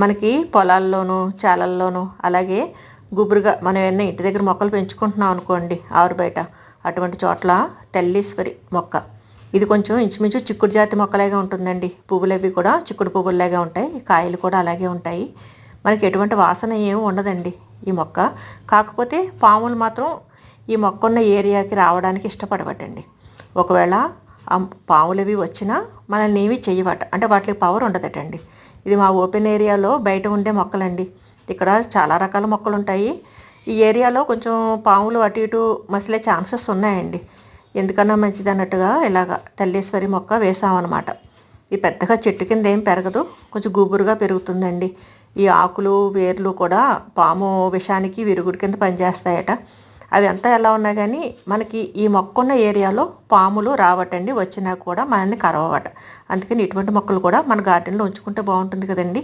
మనకి పొలాల్లోనూ చాలల్లోనూ అలాగే గుబురుగా మనం ఏమైనా ఇంటి దగ్గర మొక్కలు పెంచుకుంటున్నాం అనుకోండి ఆరు బయట అటువంటి చోట్ల తెల్లీశ్వరి మొక్క. ఇది కొంచెం ఇంచుమించు చిక్కుడు జాతి మొక్కలాగా ఉంటుందండి. పువ్వులు అవి కూడా చిక్కుడు పువ్వుల్లాగా ఉంటాయి. కాయలు కూడా అలాగే ఉంటాయి. మనకి ఎటువంటి వాసన ఏమి ఉండదండి ఈ మొక్క. కాకపోతే పాములు మాత్రం ఈ మొక్క ఉన్న ఏరియాకి రావడానికి ఇష్టపడవటండి. ఒకవేళ ఆ పాములు అవి వచ్చినా మనల్ని ఏమీ చెయ్యవట. అంటే వాటికి పవర్ ఉండదటండి. ఇది మా ఓపెన్ ఏరియాలో బయట ఉండే మొక్కలండి. ఇక్కడ చాలా రకాల మొక్కలు ఉంటాయి ఈ ఏరియాలో కొంచెం పాములు అటు ఇటు మసిలే ఛాన్సెస్ ఉన్నాయండి. ఎందుకన్నా మంచిది అన్నట్టుగా ఇలాగ తల్లేశ్వరి మొక్క వేసామన్నమాట. ఈ పెద్దగా చెట్టు కింద ఏం పెరగదు. కొంచెం గుబురుగా పెరుగుతుందండి. ఈ ఆకులు వేర్లు కూడా పాము విషానికి విరుగుడు కింద పనిచేస్తాయట. అవి అంతా ఎలా ఉన్నా కానీ మనకి ఈ మొక్క ఉన్న ఏరియాలో పాములు రావటండి వచ్చినా కూడా మనల్ని కరవట అందుకని ఇటువంటి మొక్కలు కూడా మన గార్డెన్లో ఉంచుకుంటే బాగుంటుంది కదండి.